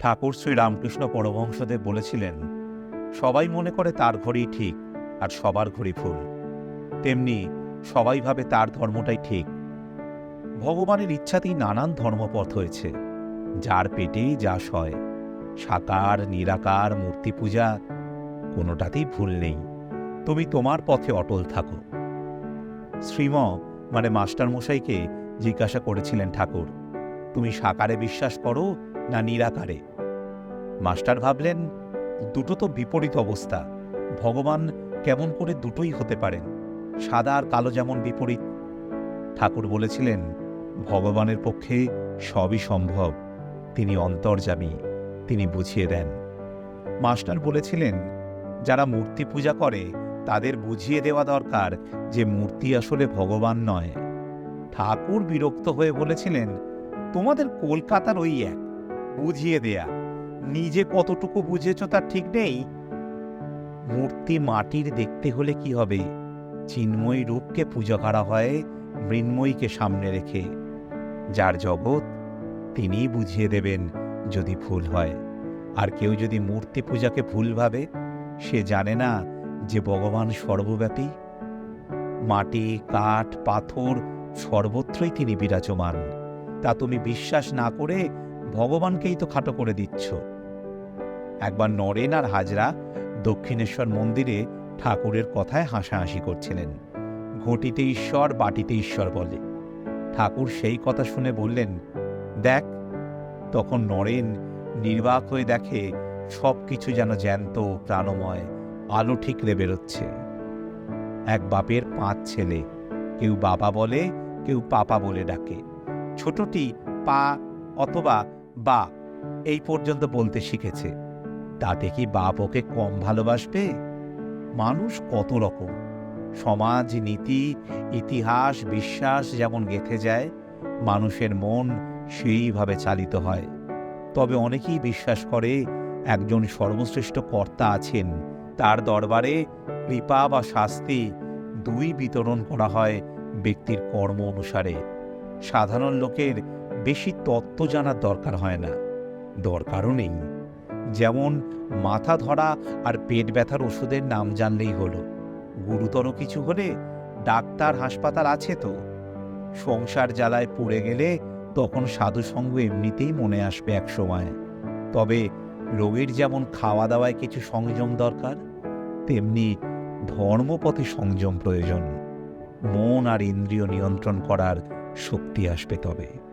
ঠাকুর শ্রী রামকৃষ্ণ পরমহংসদেব বলেছিলেন, সবাই মনে করে তার ঘড়ি ঠিক আর সবার ঘড়ি ভুল। তেমনি সবাই ভাবে তার ধর্মটাই ঠিক। ভগবানের ইচ্ছাতেই নানান ধর্মপথ হয়েছে। যার পেটেই যা সয়, সাকার, নিরাকার মূর্তি পূজা কোনোটাতেই ভুল নেই। তুমি তোমার পথে অটল থাকো। শ্রীম মানে মাস্টারমশাইকে জিজ্ঞাসা করেছিলেন ঠাকুর, তুমি সাকারে বিশ্বাস করো না নিরাকারে। মাস্টার ভাবলেন, দুটো তো বিপরীত অবস্থা। ভগবান কেমন করে দুটোই হতে পারেন? সাদা আর কালো যেমন বিপরীত। ঠাকুর বলেছিলেন, ভগবানের পক্ষে সবই সম্ভব। তিনি অন্তর্যামী, তিনি বুঝিয়ে দেন। মাস্টার বলেছিলেন, যারা মূর্তি পূজা করে, তাদের বুঝিয়ে দেওয়া দরকার যে মূর্তি আসলে ভগবান নয়। ঠাকুর বিরক্ত হয়ে বলেছিলেন, তোমাদের কলকাতার ওই এক বুঝিয়ে দেয়া। নিজে কতটুকু বুঝেছ তার ঠিক নেই। মূর্তি মাটির দেখতে হলে কি হবে? চিন্ময়ী রূপকে পূজা করা হয় মৃন্ময়ীকে সামনে রেখে। যার জগৎ, তিনিই বুঝিয়ে দেবেন যদি ভুল হয়। আর কেউ যদি মূর্তি পূজাকে ভুল ভাবে, সে জানে না যে ভগবান সর্বব্যাপী। মাটি, কাঠ, পাথর সর্বত্রই তিনি বিরাজমান। তা তুমি বিশ্বাস না করে ভগবানকেই তো খাটো করে দিচ্ছ। একবার নরেন আর হাজরা দক্ষিণেশ্বর মন্দিরে ঠাকুরের কথায় হাসাহাসি করছিলেন। ঘটিতে ঈশ্বর, বাটিতে ঈশ্বর বলে। ঠাকুর সেই কথা শুনে বললেন, দেখ, তখন নরেন নির্বাক হয়ে দেখে সব কিছু যেন জ্যান্ত প্রাণময়, আলো ঠিকরে বেরোচ্ছে। এক বাপের পাঁচ ছেলে, কেউ বাবা বলে, কেউ পাপা বলে ডাকে। ছোটটি পা অথবা বা, এই পর্যন্ত বলতে শিখেছে। তাতে কি বাপ ওকে কম ভালোবাসবে? মানুষ কত রকম। সমাজ, নীতি, ইতিহাস, বিশ্বাস যেমন গেঁথে যায়, মানুষের মন সেইভাবে চালিত হয়। তবে অনেকেই বিশ্বাস করে, একজন সর্বশ্রেষ্ঠ কর্তা আছেন, তার দরবারে কৃপা বা শাস্তি দুই বিতরণ করা হয় ব্যক্তির কর্ম অনুসারে। সাধারণ লোকের বেশি তত্ত্ব জানার দরকার হয় না। দরকারও নেই। যেমন, মাথা ধরা আর পেট ব্যথার ওষুধের নাম জানলেই হলো। গুরুতর কিছু হলে ডাক্তার হাসপাতাল আছে তো। সংসার জ্বালায় পড়ে গেলে তখন সাধুসঙ্গ এমনিতেই মনে আসবে এক সময় তবে রোগীর যেমন খাওয়া দাওয়ায় কিছু সংযম দরকার, তেমনি ধর্মপথে সংযম প্রয়োজন। মন আর ইন্দ্রিয় নিয়ন্ত্রণ করার শক্তি আসবে তবে।